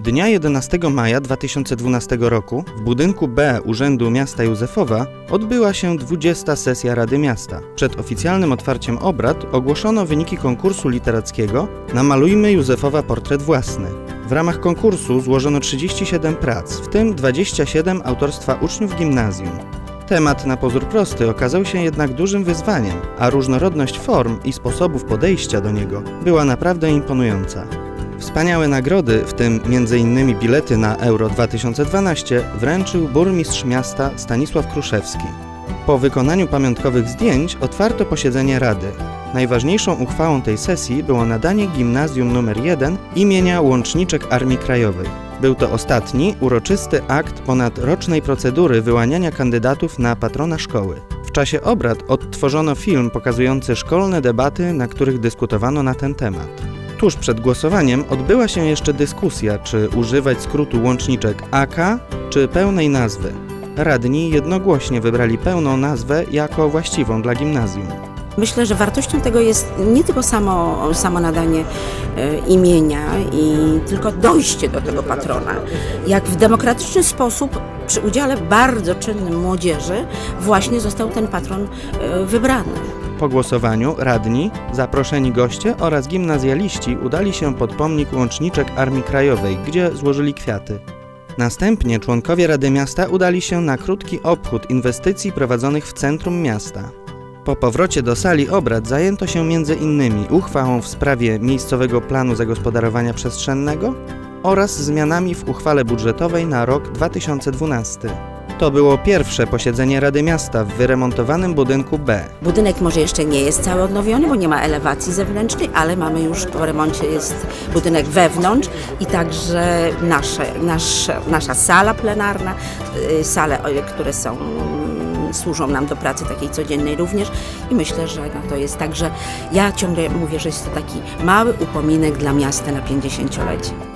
Dnia 11 maja 2012 roku w budynku B Urzędu Miasta Józefowa odbyła się 20. sesja Rady Miasta. Przed oficjalnym otwarciem obrad ogłoszono wyniki konkursu literackiego Namalujmy Józefowa portret własny. W ramach konkursu złożono 37 prac, w tym 27 autorstwa uczniów gimnazjum. Temat na pozór prosty okazał się jednak dużym wyzwaniem, a różnorodność form i sposobów podejścia do niego była naprawdę imponująca. Wspaniałe nagrody, w tym m.in. bilety na Euro 2012, wręczył burmistrz miasta Stanisław Kruszewski. Po wykonaniu pamiątkowych zdjęć otwarto posiedzenie Rady. Najważniejszą uchwałą tej sesji było nadanie gimnazjum nr 1 imienia Łączniczek Armii Krajowej. Był to ostatni, uroczysty akt ponadrocznej procedury wyłaniania kandydatów na patrona szkoły. W czasie obrad odtworzono film pokazujący szkolne debaty, na których dyskutowano na ten temat. Tuż przed głosowaniem odbyła się jeszcze dyskusja, czy używać skrótu łączniczek AK, czy pełnej nazwy. Radni jednogłośnie wybrali pełną nazwę jako właściwą dla gimnazjum. Myślę, że wartością tego jest nie tylko samo, samo nadanie e, imienia i tylko dojście do tego patrona. Jak w demokratyczny sposób przy udziale bardzo czynnym młodzieży właśnie został ten patron e, wybrany. Po głosowaniu radni, zaproszeni goście oraz gimnazjaliści udali się pod pomnik łączniczek Armii Krajowej, gdzie złożyli kwiaty. Następnie członkowie Rady Miasta udali się na krótki obchód inwestycji prowadzonych w centrum miasta. Po powrocie do sali obrad zajęto się innymi uchwałą w sprawie miejscowego planu zagospodarowania przestrzennego oraz zmianami w uchwale budżetowej na rok 2012. To było pierwsze posiedzenie Rady Miasta w wyremontowanym budynku B. Budynek może jeszcze nie jest cały odnowiony, bo nie ma elewacji zewnętrznej, ale mamy już po remoncie jest budynek wewnątrz i także nasze, nasze, nasza sala plenarna, y, sale, które są mm, służą nam do pracy takiej codziennej również i myślę, że no to jest tak, że ja ciągle mówię, że jest to taki mały upominek dla miasta na 50-lecie.